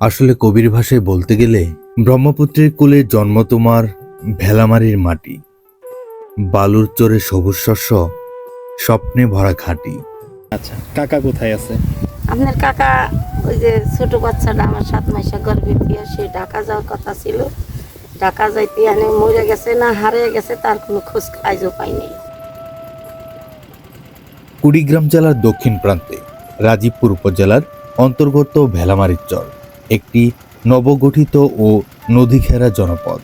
আসলে কবির ভাষায় বলতে গেলে ব্রহ্মপুত্রের কুলে জন্ম তোমার ভেলামারির মাটি। বালুর চরে সবুজ শস্য স্বপ্নে ভরা ঘাটি আচ্ছা কাকা কোথায় আছে? আপনার কাকা ওই যে ছোট বাচ্চাটা আমার সাত মাসে গর্ভে দিয়ে সে ঢাকা যাওয়ার কথা ছিল। ঢাকা যাইতে আনে মরে গেছে না হারিয়ে গেছে তার কোনো খোঁজ আজও পাইনি। কুড়িগ্রাম জেলার দক্ষিণ প্রান্তে রাজীবপুর উপজেলার অন্তর্গত ভেলামারির চর। একটি নবগঠিত ও নদীঘেরা জনপদ।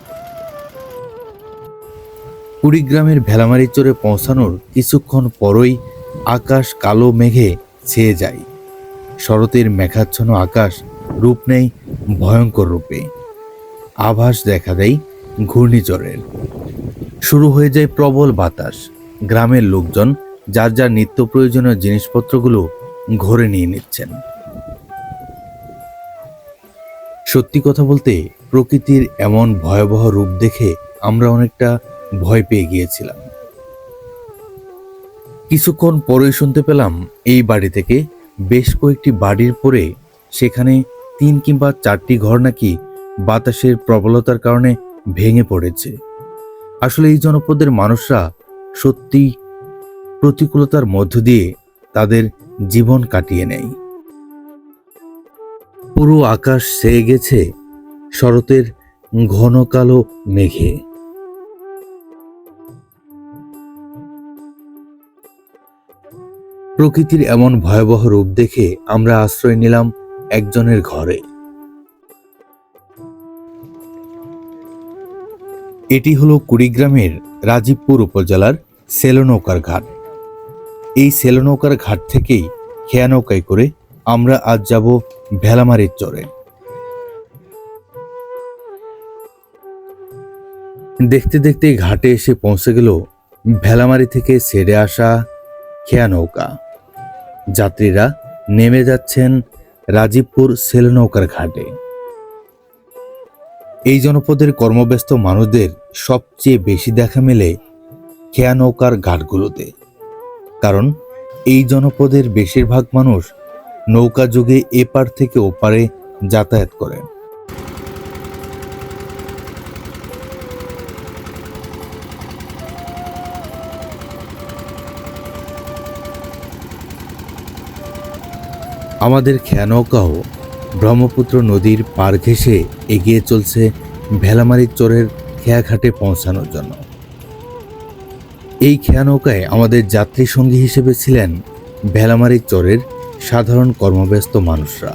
কুড়িগ্রামের ভেলামারি চরে পৌঁছানোর কিছুক্ষণ পরই আকাশ কালো মেঘে ছেয়ে যায়। শরতের মেঘাচ্ছন্ন আকাশ রূপ নেই ভয়ঙ্কর রূপে। আভাস দেখা দেয় ঘূর্ণিঝড়ের। শুরু হয়ে যায় প্রবল বাতাস। গ্রামের লোকজন যার যার নিত্য প্রয়োজনীয় জিনিসপত্রগুলো ঘরে নিয়ে নিচ্ছেন। সত্যি কথা বলতে, প্রকৃতির এমন ভয়াবহ রূপ দেখে আমরা অনেকটা ভয় পেয়ে গিয়েছিলাম। কিছুক্ষণ পরেই শুনতে পেলাম, এই বাড়ি থেকে বেশ কয়েকটি বাড়ির পরে সেখানে তিন কিংবা চারটি ঘর নাকি বাতাসের প্রবলতার কারণে ভেঙে পড়েছে। আসলে এই জনপদের মানুষরা সত্যি প্রতিকূলতার মধ্য দিয়ে তাদের জীবন কাটিয়ে নেয়। পুরো আকাশ সেয়ে গেছে শরতের ঘন কালো মেঘে। প্রকৃতির এমন ভয়াবহ রূপ দেখে আমরা আশ্রয় নিলাম একজনের ঘরে। এটি হলো কুড়িগ্রামের রাজীবপুর উপজেলার সেলনৌকার ঘাট। এই সেলনৌকার ঘাট থেকেই খেয়া নৌকায় করে আমরা আজ যাব ভেলামারির চরে। দেখতে দেখতে ঘাটে এসে পৌঁছে গেল ভেলামারি থেকে ছেড়ে আসা খেয়া নৌকা। যাত্রীরা নেমে যাচ্ছেন রাজীবপুর সেল নৌকার ঘাটে। এই জনপদের কর্মব্যস্ত মানুষদের সবচেয়ে বেশি দেখা মেলে খেয়া নৌকার ঘাটগুলোতে। কারণ এই জনপদের বেশিরভাগ মানুষ নৌকা যুগে এপার থেকে ওপারে যাতায়াত করেন। আমাদের খেয়া নৌকাও ব্রহ্মপুত্র নদীর পার ঘেঁষে এগিয়ে চলছে ভেলামারির চরের খেয়াঘাটে পৌঁছানোর জন্য। এই খেয়ানৌকায় আমাদের যাত্রী সঙ্গী হিসেবে ছিলেন ভেলামারি চরের সাধারণ কর্মব্যস্ত মানুষরা।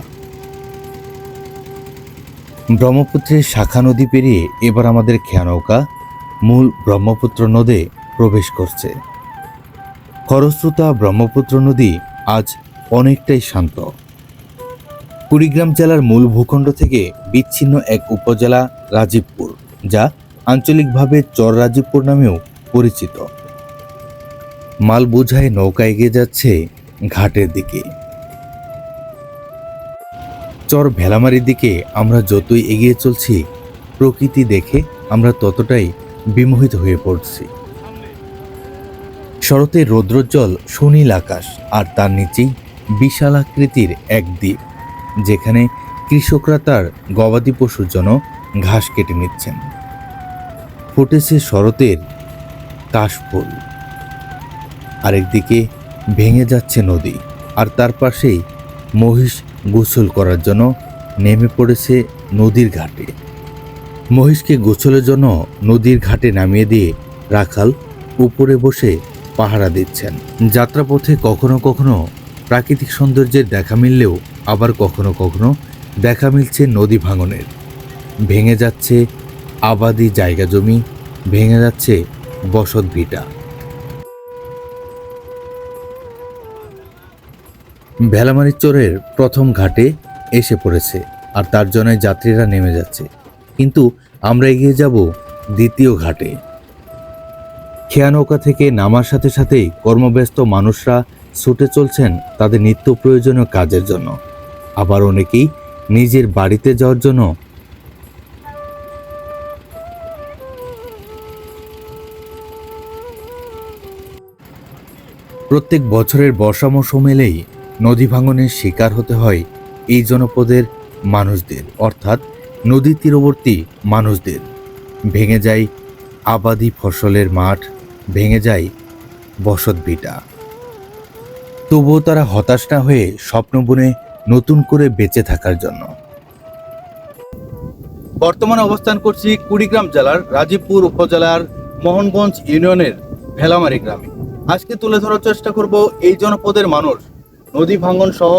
ব্রহ্মপুত্রের শাখা নদী পেরিয়ে এবার আমাদের খেয়ানৌকা মূল ব্রহ্মপুত্র নদে প্রবেশ করছে। খরস্রোতা ব্রহ্মপুত্র নদী আজ অনেকটাই শান্ত। কুড়িগ্রাম জেলার মূল ভূখণ্ড থেকে বিচ্ছিন্ন এক উপজেলা রাজীবপুর, যা আঞ্চলিকভাবে চর রাজীবপুর নামেও পরিচিত। মাল বোঝায় নৌকা এগিয়ে যাচ্ছে ঘাটের দিকে। চর ভেলামারির দিকে আমরা যতই এগিয়ে চলছি, প্রকৃতি দেখে আমরা ততটাই বিমোহিত হয়ে পড়ছি। শরতের রৌদ্রোজ্জ্বল সুনীল আকাশ, আর তার নিচেই বিশাল আকৃতির এক দ্বীপ, যেখানে কৃষকরা তার গবাদি পশুর জন্য ঘাস কেটে নিচ্ছেন। ফুটেছে শরতের কাশফুল। আরেকদিকে ভেঙে যাচ্ছে নদী, আর তার পাশেই মহিষ গোসল করার জন্য নেমে পড়েছে নদীর ঘাটে। মহিষকে গোসলের জন্য নদীর ঘাটে নামিয়ে দিয়ে রাখাল উপরে বসে পাহারা দিচ্ছেন। যাত্রাপথে কখনো কখনো প্রাকৃতিক সৌন্দর্যের দেখা মিললেও আবার কখনো কখনো দেখা মিলছে নদী ভাঙনের। ভেঙে যাচ্ছে আবাদি জায়গা জমি, ভেঙে যাচ্ছে বসত ভিটা। ভেলামারি চরের প্রথম ঘাটে এসে পড়েছে আর তার জন্য যাত্রীরা নেমে যাচ্ছে। কিন্তু আমরা এগিয়ে যাব দ্বিতীয় ঘাটে। খেয়া নৌকা থেকে নামার সাথে সাথেই কর্মব্যস্ত মানুষরা ছুটে চলছেন তাদের নিত্য প্রয়োজনীয় কাজের জন্য। আবার অনেকেই নিজের বাড়িতে যাওয়ার জন্য প্রত্যেক বছরের বর্ষা মৌসুম এলেই নদী ভাঙনের শিকার হতে হয় এই জনপদের মানুষদের, অর্থাৎ নদী তীরবর্তী মানুষদের। ভেঙে যায় আবাদি ফসলের মাঠ, ভেঙে যায় বসত ভিটা। তবুও তারা হতাশ না হয়ে স্বপ্ন বুনে নতুন করে বেঁচে থাকার জন্য। বর্তমানে অবস্থান করছি কুড়িগ্রাম জেলার রাজীবপুর উপজেলার মোহনগঞ্জ ইউনিয়নের ভেলামারি গ্রামে। আজকে তুলে ধরার চেষ্টা করব এই জনপদের মানুষ নদী ভাঙ্গন সহ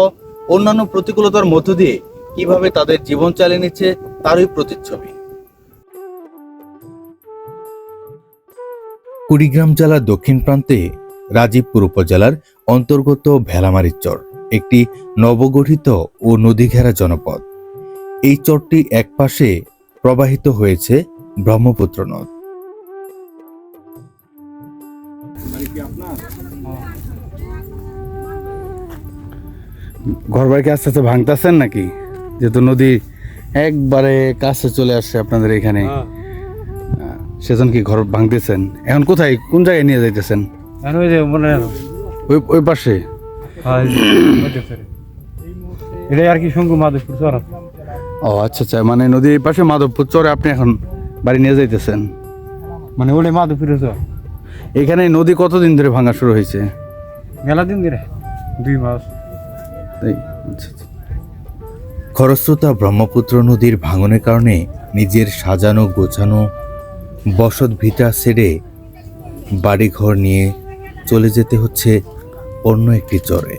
অন্যান্য প্রতিকূলতার মধ্য দিয়ে কীভাবে তাদের জীবন চালিয়ে নিচ্ছে তারই প্রতিচ্ছবি। কুড়িগ্রাম জেলার দক্ষিণ প্রান্তে রাজীবপুর উপজেলার অন্তর্গত ভেলামারির চর একটি নবগঠিত ও নদীঘেরা জনপদ। এই চরটি একপাশে প্রবাহিত হয়েছে ব্রহ্মপুত্র নদ। ঘর বাড়ি আস্তে আস্তে ভাঙতেছেন নাকি? যেহেতু নদী একবারে কাছে চলে আসছে আপনাদের এখানে। সেজন কি ঘর ভাঙতেছেন? এখন কোথায়? কোন জায়গায় নিয়ে যাইতেছেন? ওই ওই পাশে? এটাই আর কি শঙ্কু মাধবপুর চর। ও আচ্ছা আচ্ছা মানে নদীর পাশে মাধবপুর চরে আপনি এখন বাড়ি নিয়ে যাইতেছেন? মানে ওটাই মাধবপুরের চর। এখানে নদী কতদিন ধরে ভাঙা শুরু হয়েছে? মেলা দিন ধরে দুই মাস। তাই? আচ্ছা আচ্ছা। খরস্রোতা ব্রহ্মপুত্র নদীর ভাঙনের কারণে নিজের সাজানো গোছানো বসত ভিটা ছেড়ে বাড়িঘর নিয়ে চলে যেতে হচ্ছে অন্য একটি চরে।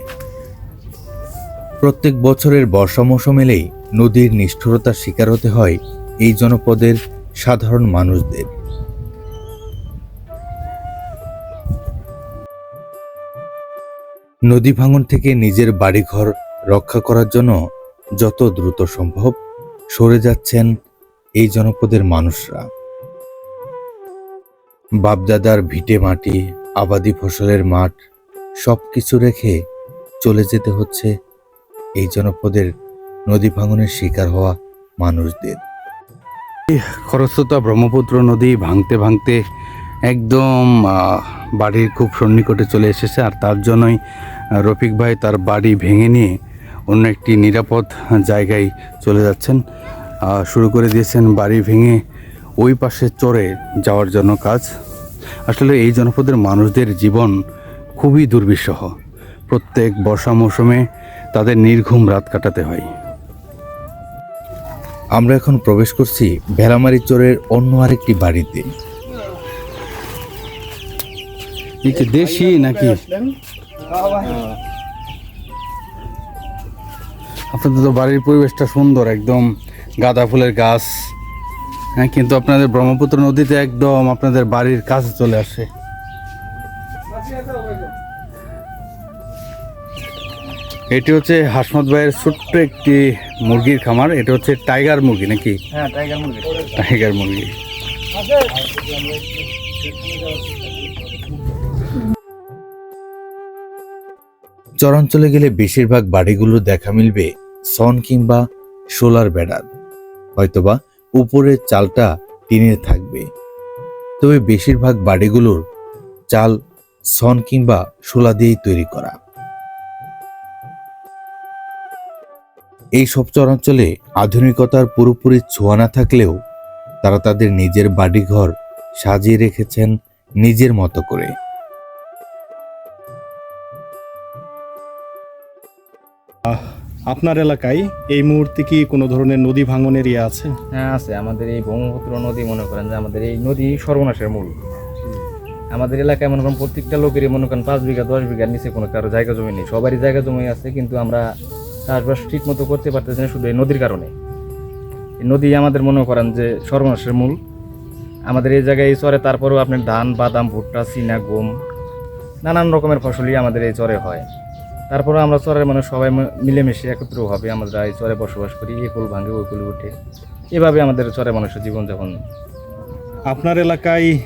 প্রত্যেক বছরের বর্ষা মৌসুম এলেই নদীর নিষ্ঠুরতার শিকার হতে হয় এই জনপদের সাধারণ মানুষদের। নদী ভাঙন থেকে নিজের বাড়িঘর রক্ষা করার জন্য যত দ্রুত সম্ভব সরে যাচ্ছেন এই জনপদের মানুষরা। বাপদাদার ভিটে মাটি, আবাদি ফসলের মাঠ সব কিছু রেখে চলে যেতে হচ্ছে এই জনপদের নদী ভাঙনের শিকার হওয়া মানুষদের। খরস্রোতা ব্রহ্মপুত্র নদী ভাঙতে ভাঙতে একদম বাড়ির খুব সন্নিকটে চলে এসেছে, আর তার জন্যই রফিক ভাই তার বাড়ি ভেঙে নিয়ে অন্য একটি নিরাপদ জায়গায় চলে যাচ্ছেন। শুরু করে দিয়েছেন বাড়ি ভেঙে ওই পাশে চড়ে যাওয়ার জন্য কাজ। আসলে এই জনপদের মানুষদের জীবন খুবই দুর্বিষহ। প্রত্যেক বর্ষা মৌসুমে তাদের নির্ঘুম রাত কাটাতে হয়। আমরা এখন প্রবেশ করছি ভেলামারি চোরের অন্য আরেকটি বাড়িতে। দেশি নাকি? আপনাদের তো বাড়ির পরিবেশটা সুন্দর একদম গাঁদা ফুলের গাছ। হ্যাঁ কিন্তু আপনাদের ব্রহ্মপুত্র নদীতে একদম আপনাদের বাড়ির কাছে চলে আসে। এটি হচ্ছে হাসমত ভাইয়ের ছোট্ট একটি মুরগির খামার। এটা হচ্ছে টাইগার মুরগি নাকি? হ্যাঁ টাইগার মুরগি। টাইগার মুরগি। চরাঞ্চলে গেলে বেশিরভাগ বাড়িগুলো দেখা মিলবে সন কিংবা সোলার বেড়ার হয়তোবা উপরের চালটা টিনের থাকবে। তবে বেশিরভাগ বাড়িগুলোর চাল সন কিংবা শোলা দিয়েই তৈরি করা। এই সব চরাঞ্চলে আধুনিকতার পুরোপুরি ছোঁয়া না থাকলেও তারা তাদের নিজের বাড়িঘর সাজিয়ে রেখেছেন নিজের মতো করে। আপনার এলাকায় এই মুহূর্তে কি কোনো ধরনের নদী ভাঙনের ইয়ে আছে? হ্যাঁ আছে। আমাদের এই ব্রহ্মপুত্র নদী মনে করেন যে আমাদের এই নদী সর্বনাশের মূল। আমাদের এলাকায় মনে করেন প্রত্যেকটা লোকেরই মনে করেন পাঁচ বিঘা, দশ বিঘার নিচে কোনো কারও জায়গা জমি নেই। সবারই জায়গা জমি আছে, কিন্তু আমরা চাষবাস ঠিক মতো করতে পারতেছি না শুধু এই নদীর কারণে। এই নদী আমাদের মনে করেন যে সর্বনাশের মূল। আমাদের এই জায়গায় এই চরে তারপরেও আপনার ধান, বাদাম, ভুট্টা, চিনা, গম, নানান রকমের ফসলই আমাদের এই চরে হয়। তারপরে আমরা চরের মানে সবাই মিলেমিশে একত্রভাবে আমরা এই চরে বসবাস করি এই কুল ভাঙে ওই কুল উঠে। এভাবে আমাদের চরে মানুষের জীবনযাপন। আপনার এলাকায়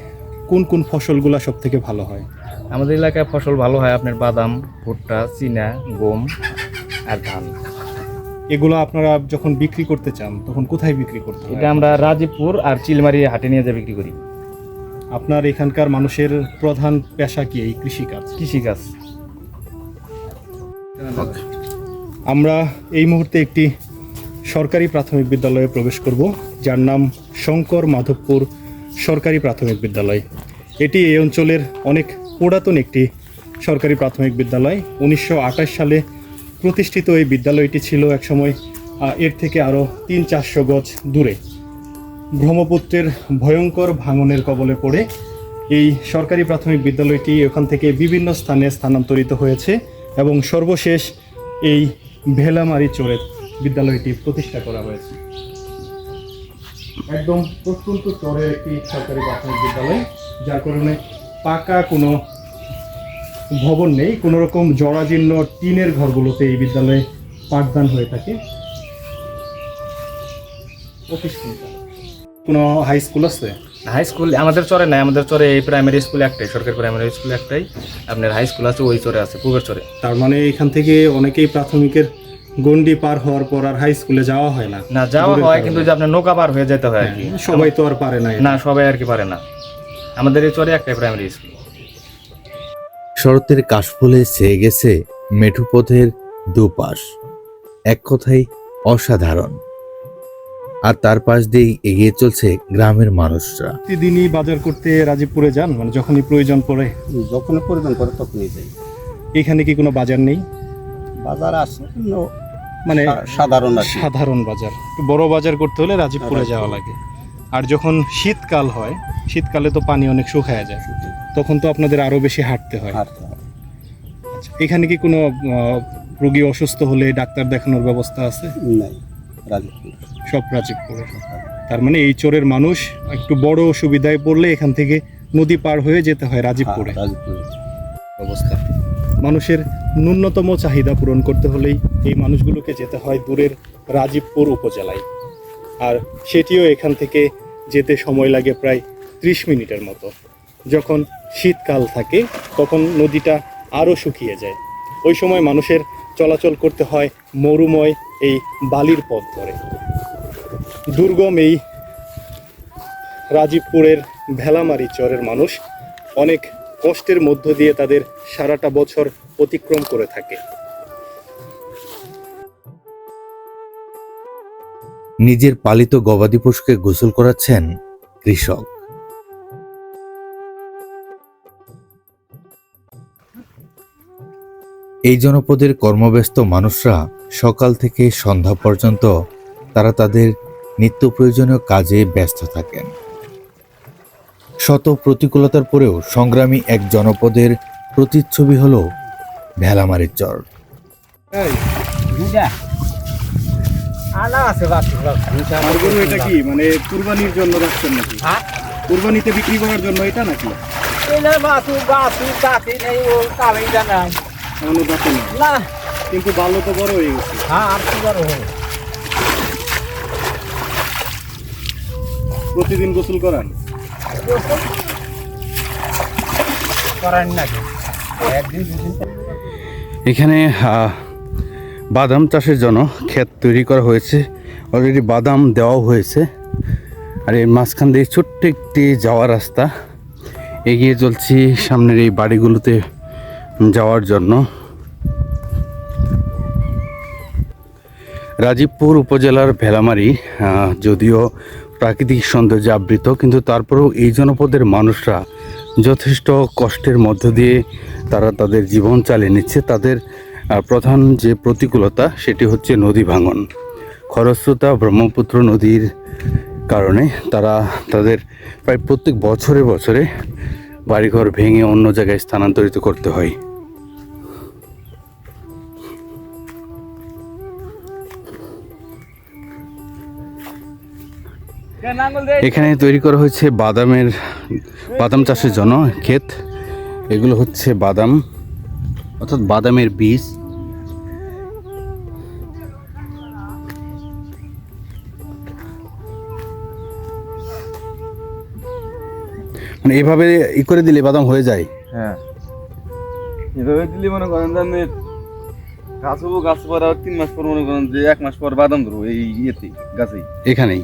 কোন কোন ফসলগুলা সব থেকে ভালো হয়? আমাদের এলাকায় ফসল ভালো হয় আপনার বাদাম ভুট্টা চীনা গম আর ধান। এগুলো আপনারা যখন বিক্রি করতে চান তখন কোথায় বিক্রি করতে এটা আমরা রাজীবপুর আর চিলমারি হাটে নিয়ে যা বিক্রি করি। আপনার এখানকার মানুষের প্রধান পেশা কি এই কৃষিকাজ? কৃষিকাজ। আমরা এই মুহূর্তে একটি সরকারি প্রাথমিক বিদ্যালয়ে প্রবেশ করব, যার নাম শঙ্কর মাধবপুর সরকারি প্রাথমিক বিদ্যালয়। এটি এই অঞ্চলের অনেক পুরাতন একটি সরকারি প্রাথমিক বিদ্যালয়। উনিশশো আঠাশ সালে প্রতিষ্ঠিত এই বিদ্যালয়টি ছিল একসময় এর থেকে আরও তিন চারশো গজ দূরে। ব্রহ্মপুত্রের ভয়ঙ্কর ভাঙনের কবলে পড়ে এই সরকারি প্রাথমিক বিদ্যালয়টি ওখান থেকে বিভিন্ন স্থানে স্থানান্তরিত হয়েছে। এবং সর্বশেষ এই ভেলামারি চরে বিদ্যালয়টি প্রতিষ্ঠা করা হয়েছে। একদম প্রত্যন্ত চরের একটি সরকারি প্রাথমিক বিদ্যালয়, যার কারণে পাকা কোনো ভবন নেই, কোনো রকম জরাজীর্ণ টিনের ঘরগুলোতে এই বিদ্যালয়ে পাঠদান হয়ে থাকে। কোনো হাই স্কুল আছে? হাই স্কুল আমাদের চরে নাই আমাদের চরে এই প্রাইমারি স্কুল একটাই সরকারি প্রাইমারি স্কুল একটাই। আপনার হাই স্কুল আছে ওই চরে আছে পূবের চরে। তার মানে এখান থেকে অনেকেই প্রাথমিকের গন্ডি পার হওয়ার পর আর হাই স্কুলে যাওয়া হয় না। না যাওয়া হয় কিন্তু যে আপনার নৌকা পার হয়ে যেতে হয় আর কি। হ্যাঁ, সবাই তো আর পারে না। না সবাই আর কি পারে না। আমাদের এই চরে একটাই প্রাইমারি স্কুল শরতের কাশফুলে ছেয়ে গেছে মেঠু পথের দুপাশ। এক কথাই অসাধারণ। আর তার পাশ দিয়েই এগিয়ে চলছে গ্রামের মানুষরা। প্রতিদিনই বাজার করতে রাজীবপুরে যান? মানে যখনই প্রয়োজন পড়ে? যখন প্রয়োজন পড়ে তখনই যাই। এখানে কি কোনো বাজার নেই? বাজার আছে মানে সাধারণ সাধারণ বাজার। বড় বাজার করতে হলে রাজীবপুরে যাওয়া লাগে। আর যখন শীতকাল হয় শীতকালে তো পানি অনেক শুকায় যায়। তখন তো আপনাদের আরও বেশি হাঁটতে হয়। আচ্ছা, এখানে কি কোনো রোগী অসুস্থ হলে ডাক্তার দেখানোর ব্যবস্থা আছে? নাই রাজীবপুর। সব রাজীবপুরে তার মানে এই চোরের মানুষ একটু বড় অসুবিধায় পড়লে এখান থেকে নদী পার হয়ে যেতে হয় রাজীবপুরে। হ্যাঁ, রাজীবপুরে। অবস্থা। মানুষের ন্যূনতম চাহিদা পূরণ করতে হলেই এই মানুষগুলোকে যেতে হয় দূরের রাজীবপুর উপজেলায়। আর সেটিও এখান থেকে যেতে সময় লাগে প্রায় ত্রিশ মিনিটের মতো। যখন শীতকাল থাকে তখন নদীটা আরও শুকিয়ে যায়। ওই সময় মানুষের চলাচল করতে হয় মরুময় এই বালির পথ ধরে। দুর্গম এই রাজীবপুরের ভেলামারি চরের মানুষ অনেক কষ্টের মধ্য দিয়ে তাদের সারাটা বছর অতিক্রম করে থাকে। নিজের পালিত গবাদি পশুকে গোসল করাচ্ছেন কৃষক। এই জনপদের কর্মব্যস্ত মানুষরা সকাল থেকে সন্ধ্যা পর্যন্ত তারা তাদের নিত্য প্রয়োজনীয় কাজে ব্যস্ত থাকেন। শত প্রতিকূলতার পরেও সংগ্রামী এক জনপদের প্রতিচ্ছবি হল ভেলামারির চর। এটা কি? মানে কুরবানির জন্য রাখছেন নাকি? কুরবানিতে বিক্রি করার জন্য এটা নাকি? নেই কিন্তু ভালো তো বড় হয়ে গেছে। প্রতিদিন গোসল করান? এখানে বাদাম চাষের জন্য ক্ষেত তৈরি করা হয়েছে। অলরেডি বাদাম দেওয়াও হয়েছে। আর এর মাঝখান দিয়ে ছোট্ট একটি যাওয়ার রাস্তা। এগিয়ে চলছি সামনের এই বাড়িগুলোতে যাওয়ার জন্য। রাজীবপুর উপজেলার ভেলামারি যদিও প্রাকৃতিক সৌন্দর্যে আবৃত, কিন্তু তারপরেও এই জনপদের মানুষরা যথেষ্ট কষ্টের মধ্য দিয়ে তারা তাদের জীবন চালিয়ে নিচ্ছে। তাদের প্রধান যে প্রতিকূলতা, সেটি হচ্ছে নদী ভাঙন। খরস্রোতা, ব্রহ্মপুত্র নদীর কারণে তারা তাদের প্রায় প্রত্যেক বছরে বছরে বাড়িঘর ভেঙে অন্য জায়গায় স্থানান্তরিত করতে হয়। এখানে তৈরি করা হয়েছে বাদামের বাদাম চাষের জন্য ক্ষেত। এগুলো হচ্ছে বাদাম অর্থাৎ বাদামের বীজ। মানে এভাবে ই করে দিলে বাদাম হয়ে যায়। হ্যাঁ। এভাবে দিলে মনে করেন যে গাছ হব গাছ পর আর তিন মাস পর মনে করেন যে এক মাস পর বাদাম ধরবো এই ইয়েতে গাছেই। এখানেই।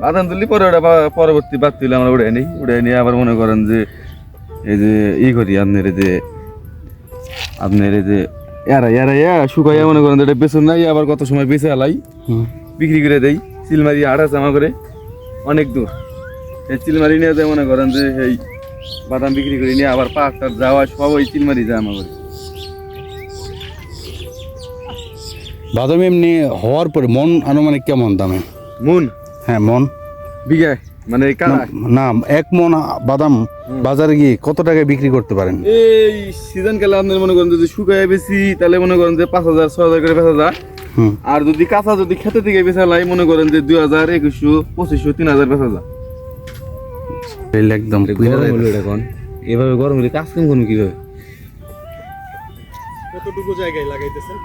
বাদাম তুললে পরে ওটা পরবর্তী বাদ তুলে আমরা উড়ে নিই। উড়ে নিয়ে আবার মনে করেন যে এই যে ই করি আপনার এই যে আপনার এই যে এরা এরা ইয়া শুকাইয়া মনে করেন এটা বেসন নাই আবার কত সময় বেঁচে আলাই। বিক্রি করে দেই। চিলমারি আড়া জামা করে অনেক দূর। এই চিলমারি নিয়ে যায় মনে করেন যে এই বাদাম বিক্রি করে নিয়ে আবার পাক টাক যাওয়া সব ওই চিলমারি যায় আমার বাদাম এমনি হওয়ার পরে মন আনুমানিক কেমন দামে? মুন? হ্যাঁ মন। বিঘায়? মানে এই কারা না এক মন বাদাম বাজারে গিয়ে কত টাকায় বিক্রি করতে পারেন? এই সিজন কালে আপনার মনে করেন যদি শুকায় বেশি তাহলে মনে করেন যে পাঁচ হাজার ছ হাজার করে বেচা যায়। আর যদি কাঁচা যদি খেতে থেকে বেচা লাই মনে করেন যে দুই হাজার একুশশো পঁচিশশো তিন হাজার বেচা যায়। একদম এখন এভাবে গরম হলে কাজ কাম করুন কীভাবে? কতটুকু জায়গায় লাগাইতেছেন?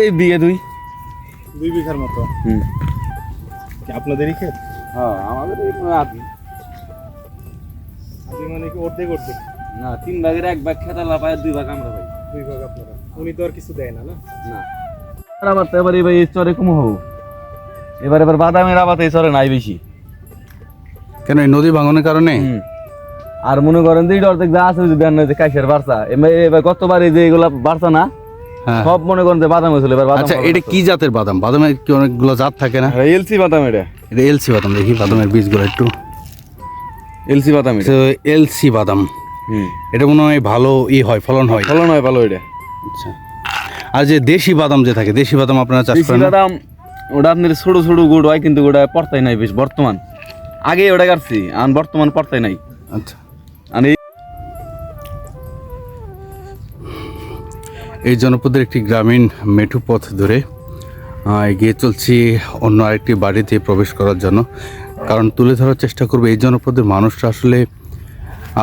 এই বিঘা দুই। দুই বিঘার মতো। হুম। আপনাদেরই ক্ষেত হ্যাঁ আমাদের আদি আদি মানে কি অর্ধেক অর্ধেক? না তিন ভাগের এক ভাগ খেতা লাপায় দুই ভাগ আমরা ভাই দুই ভাগ আপনারা। উনি তো আর কিছু দেয় না না? না। আর আবার তো এবার এবার এই চরে কম হব। এবার এবার বাদামের আবাদ এই চরে নাই বেশি। কেন এই নদী ভাঙনের কারণে? আর মনে করেন যে এটা অর্ধেক যা আছে যদি দেন না যে কাইসের বার্সা। এবার এবার গতবার এই যে এগুলা বার্সা না সব মনে করেন যে বাদাম হয়েছিল এবার বাদাম আচ্ছা এটা কি জাতের বাদাম? বাদামের কি অনেকগুলো জাত থাকে না? এলসি বাদাম এটা। এটা এলসি বাদাম দেখি বাদামের বীজগুলো একটু। এলসি বাদাম এটা। এলসি বাদাম। হুম। এটা মনে হয় ভালো ই হয় ফলন হয়। ফলন হয় ভালো এটা। আচ্ছা। আর যে দেশি বাদাম যে থাকে দেশি বাদাম আপনারা চাষ করেন? বাদাম ওটা আপনার ছোট ছোট গুড় হয় কিন্তু ওটা পড়তাই নাই বেশ বর্তমান। আগে ওটা কাটছি আর বর্তমান পড়তাই নাই। আচ্ছা। আর এই জনপদের একটি গ্রামীণ মেঠু পথ ধরে এগিয়ে চলছি অন্য আরেকটি বাড়িতে প্রবেশ করার জন্য। কারণ তুলে ধরার চেষ্টা করব এই জনপদের মানুষরা আসলে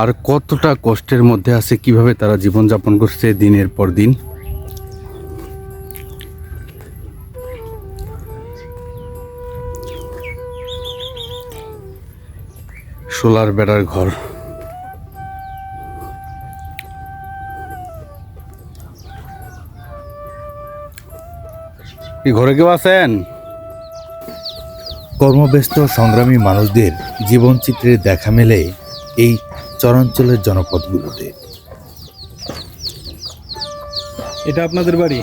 আর কতটা কষ্টের মধ্যে আছে, কীভাবে তারা জীবনযাপন করছে দিনের পর দিন। সোলার বেড়ার ঘর। কি ঘরে কেউ আছেন? কর্মব্যস্ত সংগ্রামী মানুষদের জীবনচিত্রের দেখা মেলে এই চরাঞ্চলের জনপদগুলোতে। এটা আপনাদের বাড়ি?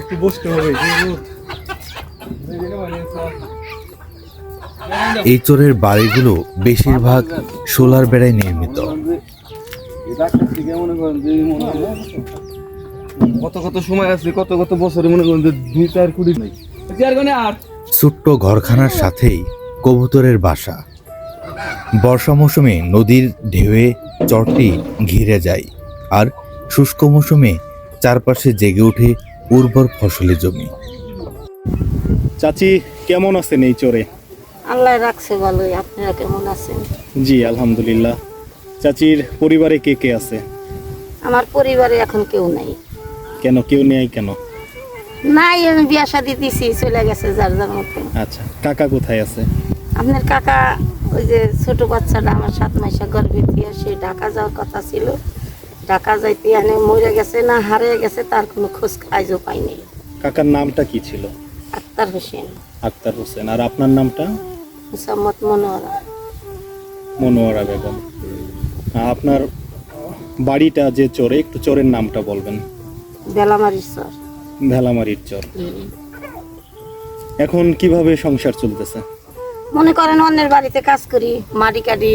একটু বসতে হবে এই চোরের বাড়িগুলো বেশিরভাগ সোলার বেড়ায় নির্মিত। কত কত সময় আছে কত কত বছরে মনে করেন যে দুই চার কোটি নাই। চার গনে আট। ছোট্ট ঘরখানার সাথেই কবুতরের বাসা। বর্ষা মৌসুমে নদীর ঢেউয়ে চরটি ঘিরে যায় আর শুষ্ক মৌসুমে চারপাশে জেগে ওঠে উর্বর ফসলের জমি। চাচি কেমন আছেন এই চরে? আল্লাহ রাখছে ভালোই আপনারা কেমন আছেন? জি আলহামদুলিল্লাহ। চাচির পরিবারে কে কে আছে? আমার পরিবারে এখন কেউ নাই। কেন? কেউ নেই কেন? নাই আমি বিয়া শাদি দিছি চলে গেছে যার যার মতো। আচ্ছা কাকা কোথায় আছে? আপনার কাকা ওই যে ছোট বাচ্চাটা আমার সাত মাসে গর্ভে দিয়ে সে ঢাকা যাওয়ার কথা ছিল। ঢাকা যাইতে এনে মরে গেছে না হারিয়ে গেছে তার কোনো খোঁজ আজও পাইনি। কাকার নামটা কি ছিল? আক্তার হোসেন। আক্তার হোসেন আর আপনার নামটা? মুসাম্মত মনোয়ারা। মনোয়ারা বেগম। আপনার বাড়িটা যে চরে একটু চরের নামটা বলবেন। বেলামারির ভেলামারির চর। এখন কীভাবে সংসার চলতেছে? মনে করেন অন্যের বাড়িতে কাজ করি মাটি কাটি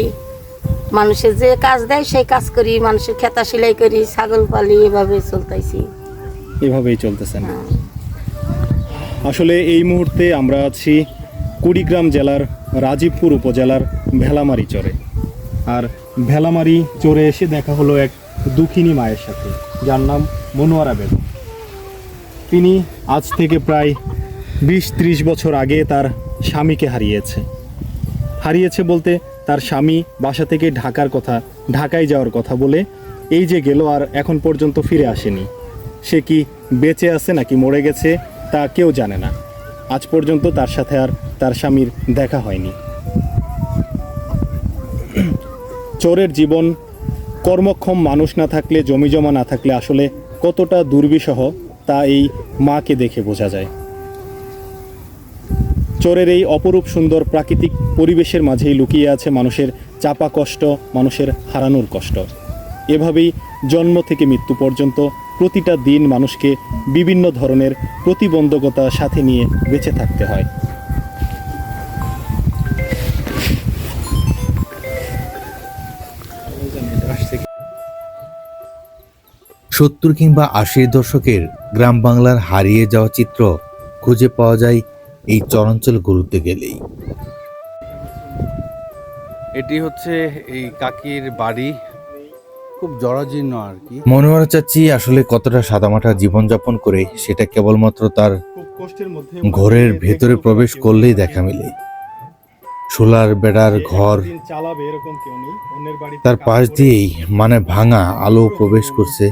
মানুষের যে কাজ দেয় সেই কাজ করি মানুষের খেতা সেলাই করি ছাগল পালি এভাবে চলতেছি এভাবেই চলতেছেন আসলে এই মুহূর্তে আমরা আছি কুড়িগ্রাম জেলার রাজীবপুর উপজেলার ভেলামারি চরে। আর ভেলামারি চরে এসে দেখা হলো এক দুঃখিনী মায়ের সাথে যার নাম মনোয়ারা বেগম। তিনি আজ থেকে প্রায় বিশ ত্রিশ বছর আগে তার স্বামীকে হারিয়েছে। হারিয়েছে বলতে তার স্বামী বাসা থেকে ঢাকার কথা, ঢাকায় যাওয়ার কথা বলে এই যে গেল আর এখন পর্যন্ত ফিরে আসেনি। সে কি বেঁচে আছে নাকি মরে গেছে তা কেউ জানে না। আজ পর্যন্ত তার সাথে আর তার স্বামীর দেখা হয়নি। চোরের জীবন কর্মক্ষম মানুষ না থাকলে, জমি জমা না থাকলে আসলে কতটা দুর্বিষহ তা এই মাকে দেখে বোঝা যায়। চোরের এই অপরূপ সুন্দর প্রাকৃতিক পরিবেশের মাঝেই লুকিয়ে আছে মানুষের চাপা কষ্ট, মানুষের হারানোর কষ্ট। এভাবেই জন্ম থেকে মৃত্যু পর্যন্ত প্রতিটা দিন মানুষকে বিভিন্ন ধরনের প্রতিবন্ধকতা সাথে নিয়ে বেঁচে থাকতে হয়। সত্তর কিংবা আশির দশকের গ্রাম বাংলার হারিয়ে যাওয়া চিত্র খুঁজে পাওয়া যায় এই চরাঞ্চল গুরুতে গেলেই। এটি হচ্ছে এই কাকির বাড়ি। খুব জরাজীর্ণ আর কি। মনোয়ারা চাচি আসলে কতটা সাদামাটা জীবনযাপন করে সেটা কেবলমাত্র তার ঘরের ভেতরে প্রবেশ করলেই দেখা মিলে। সোলার বেড়ার ঘর তার পাশ দিয়েই মানে ভাঙা আলো প্রবেশ করছে।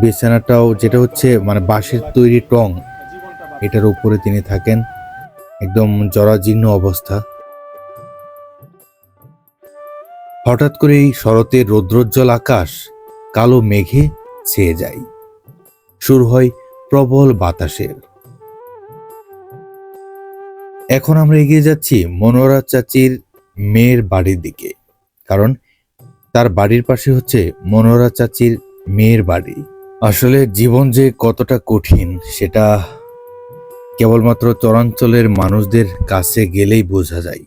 বিছানাটাও যেটা হচ্ছে মানে বাঁশের তৈরি টং, এটার উপরে তিনি থাকেন। একদম জরাজীর্ণ অবস্থা। হঠাৎ করে এই শরতের রৌদ্রোজ্জ্বল আকাশ কালো মেঘে ছেয়ে যায়। শুরু হয় প্রবল বাতাসের। এখন আমরা এগিয়ে যাচ্ছি মনোরা চাচির মেয়ের বাড়ির দিকে, কারণ তার বাড়ির পাশে হচ্ছে মনোরা চাচির মেয়ের বাড়ি। আসলে জীবন যে কতটা কঠিন, সেটা কেবলমাত্র চরাঞ্চলের মানুষদের কাছে গেলেই বোঝা যায়।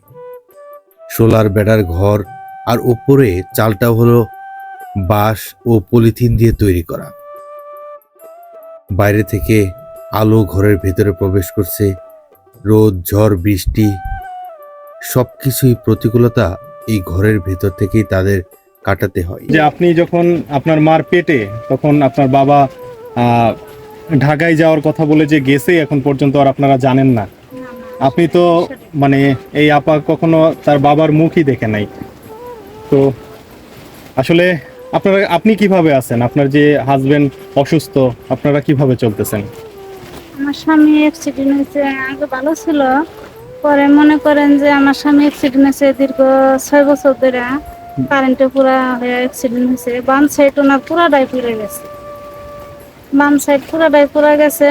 সোলার বেড়ার ঘর আর উপরে চালটা হলো বাঁশ ও পলিথিন দিয়ে তৈরি করা। বাইরে থেকে আলো ঘরের ভেতরে প্রবেশ করছে, রোদ, ঝড়, বৃষ্টি সব কিছুই প্রতিকূলতা এই ঘরের ভেতর থেকেই তাদের কাটাতে হয়। যে আপনি যখন আপনার মার পেটে তখন আপনার বাবা ঢাকায় যাওয়ার কথা বলে যে গেছে এখন পর্যন্ত আর আপনারা জানেন না। আপনি তো মানে এই আপা কখনো তার বাবার মুখই দেখে নাই। তো আসলে আপনারা আপনি কীভাবে আছেন? আপনার যে হাজবেন্ড অসুস্থ আপনারা কীভাবে চলতেছেন? আমার স্বামী অ্যাক্সিডেন্ট হয়েছে আগে ভালো ছিল। পরে মনে করেন যে আমার স্বামী অ্যাক্সিডেন্ট হয়েছে দীর্ঘ ছয় বছর ধরে। কারেন্টে পুরা অ্যাক্সিডেন্ট হয়েছে। বাম সাইড ওনার পুরাটাই পুড়ে গেছে। বাম সাইড পুরাটাই পুরা গেছে।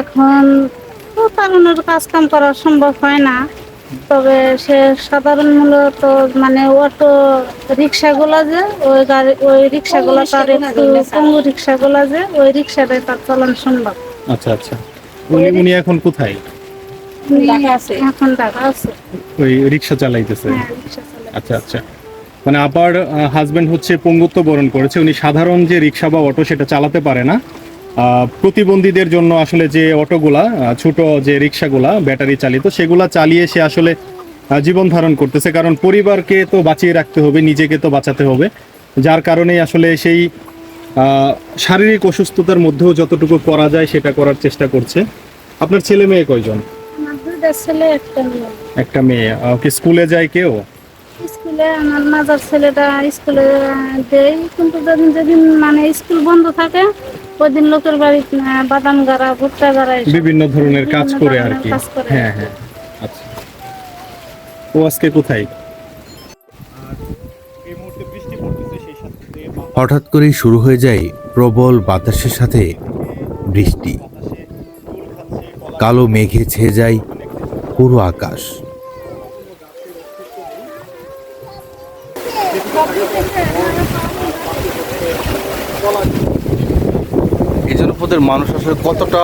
এখন তো কারণের কাজ কাম করা সম্ভব হয় না। তবে সে সাধারণ মূলত মানে অটো রিক্সাগুলা যে ওই গাড়ি ওই রিক্সাগুলা তার একটু পঙ্গু রিক্সাগুলা যে ওই রিক্সাটাই তার চালানো সম্ভব। আচ্ছা আচ্ছা। উনি উনি এখন কোথায়? উনি আছে। এখন ঢাকা আছে। ওই রিক্সা চালাইতেছে? হ্যাঁ। আচ্ছা আচ্ছা। মানে আপার হাজব্যান্ড হচ্ছে পঙ্গুত্ব বরণ করেছে। উনি সাধারণ যে রিক্সা বা অটো সেটা চালাতে পারে না। প্রতিবন্ধীদের জন্য আসলে যে অটোগুলা ছোট যে রিক্সাগুলা ব্যাটারি চালিত সেগুলা চালিয়ে সে আসলে জীবন ধারণ করতেছে। কারণ পরিবারকে তো বাঁচিয়ে রাখতে হবে নিজেকে তো বাঁচাতে হবে। যার কারণে আসলে সেই শারীরিক অসুস্থতার মধ্যেও যতটুকু করা যায় সেটা করার চেষ্টা করছে। আপনার ছেলে মেয়ে কয়জন? একটা মেয়ে। একটা মেয়ে। আহ, কি স্কুলে যায় কেউ? স্কুলে আমার মাজার ছেলেটা স্কুলে দেয় কিন্তু যেদিন যেদিন মানে স্কুল বন্ধ থাকে ওই দিন লোকের বাড়ি বাদাম গাড়া ভুট্টা গাড়া বিভিন্ন ধরনের কাজ করে আর কি। হ্যাঁ হ্যাঁ। আচ্ছা। ও আজকে কোথায়? হঠাৎ করেই শুরু হয়ে যায় প্রবল বাতাসের সাথে বৃষ্টি। কালো মেঘে ছেয়ে যায় পুরো আকাশ। এই জনপদের মানুষ আসলে কতটা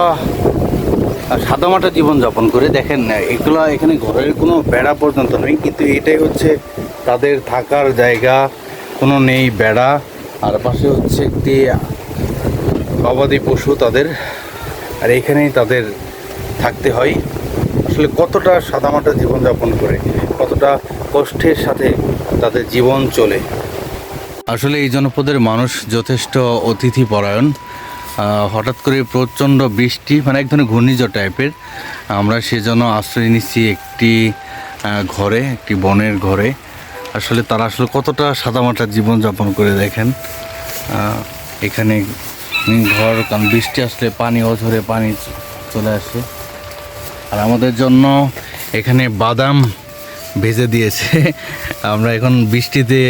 সাদামাটা জীবনযাপন করে? দেখেন না এগুলো এখানে ঘরের কোনো বেড়া পর্যন্ত নেই, কিন্তু এটাই হচ্ছে তাদের থাকার জায়গা, কোনো নেই বেড়া। আর পাশে হচ্ছে একটি গবাদি পশু তাদের, আর এখানেই তাদের থাকতে হয়। আসলে কতটা সাদামাটা জীবনযাপন করে, কতটা কষ্টের সাথে তাদের জীবন চলে। আসলে এই জনপদের মানুষ যথেষ্ট অতিথি পরায়ণ হঠাৎ করে প্রচণ্ড বৃষ্টি মানে এক ধরনের ঘূর্ণিঝড় টাইপের। আমরা সেজন্য আশ্রয় নিচ্ছি একটি ঘরে, একটি বনের ঘরে। আসলে তারা আসলে কতটা সাদামাটা জীবনযাপন করে দেখেন। এখানে ঘর, কারণ বৃষ্টি আসলে পানি, অঝরে পানি চলে আসে। আর আমাদের জন্য এখানে বাদাম ভেজে দিয়েছে। আমরা এখন বৃষ্টিতে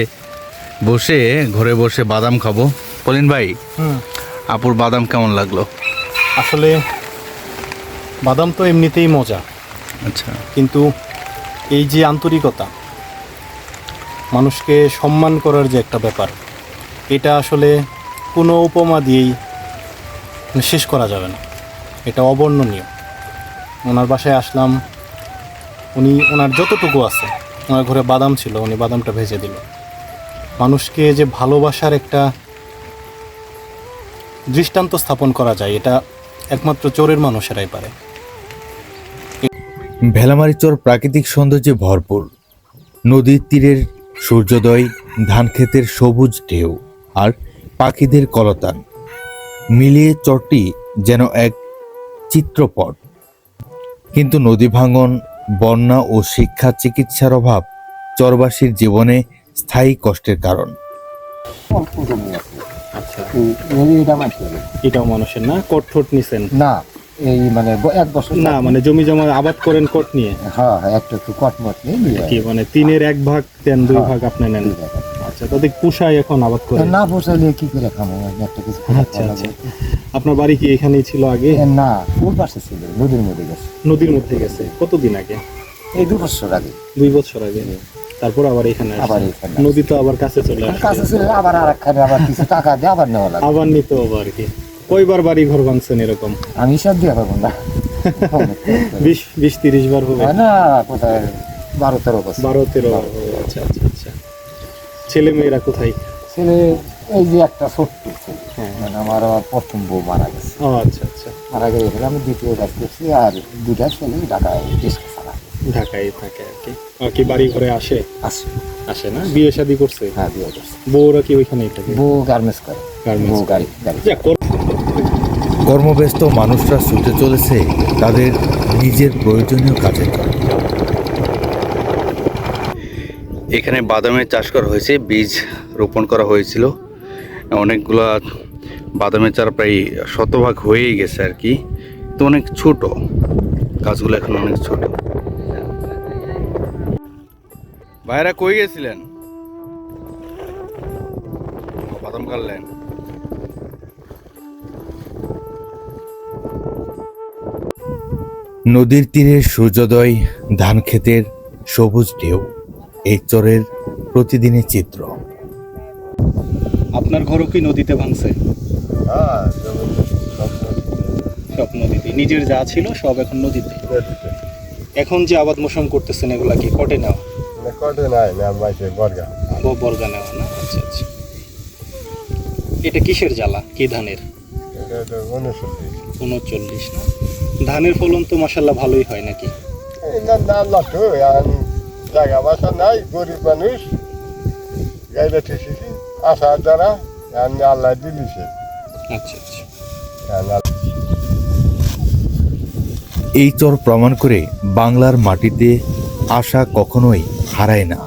বসে ঘরে বসে বাদাম খাব। কলিন ভাই আপুর বাদাম কেমন লাগল? আসলে বাদাম তো এমনিতেই মজা। আচ্ছা। কিন্তু এই যে আন্তরিকতা মানুষকে সম্মান করার যে একটা ব্যাপার এটা আসলে কোনো উপমা দিয়েই শেষ করা যাবে না। এটা অবর্ণনীয়। ওনার বাসায় আসলাম উনি, ওনার যতটুকু আছে, ওনার ঘরে বাদাম ছিল, উনি বাদামটা ভেজে দিল। মানুষকে যে ভালোবাসার একটা দৃষ্টান্ত স্থাপন করা যায়, এটা একমাত্র চোরের মানুষেরাই পারে। ভেলামারি চর প্রাকৃতিক সৌন্দর্যে ভরপুর। নদীর তীরের সূর্যোদয় ধানক্ষেতের সবুজ ঢেউ আর পাখিদের কলতান। মিলিয়ে চরটি যেন এক চিত্রপট। কিন্তু নদী ভাঙন বন্যা ও শিক্ষা চিকিৎসার অভাব চরবাসীর জীবনে স্থায়ী কষ্টের কারণ। আচ্ছা। মাটি। এটাও মানুষের না? কট ঠোঁট নিছেন? না এই মানে এক বছর না মানে জমি জমা আবাদ করেন কট নিয়ে? হ্যাঁ হ্যাঁ, একটু একটু কটমট নিয়ে নিয়ে কি মানে তিনের এক ভাগ দেন দুই হ্যাঁ। ভাগ আপনি নেন। আচ্ছা তাদের পুষায় এখন আবাদ করে। না পোষাইলে কি করে খাব একটা কিছু আচ্ছা আচ্ছা। আপনার বাড়ি কি এখানেই ছিল আগে? না ওর পাশে ছিল নদীর মধ্যে গেছে। নদীর মধ্যে গেছে। কতদিন আগে? এই দু বছর আগে। দুই বছর আগে। তারপর আবার এখানে আবার এখানে নদী তো আবার কাছে চলে আসছে। কাছে ছিল আবার আবার কিছু টাকা দিয়ে আবার নেওয়া লাগে আবার নিতে হবে আর কি। কয়বার বাড়ি ঘর ভাঙছেন এরকম? আমি সব দিয়ে পাবো না। বিশ বিশ তিরিশ বার হবে। না কোথায়? বারো তেরো বারো তেরো আচ্ছা আচ্ছা আচ্ছা। ছেলে মেয়েরা কোথায়? ছেলে এই যে একটা ছোট্ট হ্যাঁ। মানে আমার আবার প্রথম বউ মারা গেছে। ও আচ্ছা আচ্ছা। মারা গেছে আমি দ্বিতীয় কাজ করছি আর দুটা ছেলে ঢাকায় রিক্সা চালায় ঢাকায় থাকে আর কি। আর কি বাড়ি ঘরে আসে? আসে। আসে না? বিয়ে শাদী করছে? হ্যাঁ বিয়ে করছে। বউরা কি ওইখানেই থাকে? বউ গার্মেন্টস করে। বউ গাড়ি কর্মব্যস্ত মানুষরা ছুটে চলেছে তাদের নিজের প্রয়োজনীয় কাজের জন্য। এখানে বাদামের চাষ করা হয়েছে, বীজ রোপণ করা হয়েছিল। অনেকগুলা বাদামের চারা প্রায় শতভাগ হয়েই গেছে আর কি। তো অনেক ছোট, গাছগুলো এখন অনেক ছোট। ভাইরা কই গেছিলেন? বাদাম কাটলেন। নদীর তীরে সূর্যোদয়, ধান ক্ষেতের সবুজ ঢেউ। এই চরের প্রতিদিনের চিত্র। আপনার ঘরও কি নদীতে ভাঙছে? সব নদীতে। নিজের যা ছিল সব এখন নদীতে। এখন যে আবাদ মৌসুম করতেছেন এগুলা কি কটে নেওয়া? বর্গা। নেওয়া না? আচ্ছা আচ্ছা। এটা কিসের জ্বালা? কি ধানের? উনচল্লিশ। না? ধানের ফলন তো মাসাল্লাহ ভালোই হয় নাকি? জায়গা বাসা নাই গরিব মানুষ গাইলে ঠেসেছি আসার দ্বারা আল্লাহ দিলিছে আচ্ছা আচ্ছা। এই চর প্রমাণ করে বাংলার মাটিতে আশা কখনোই হারায় না।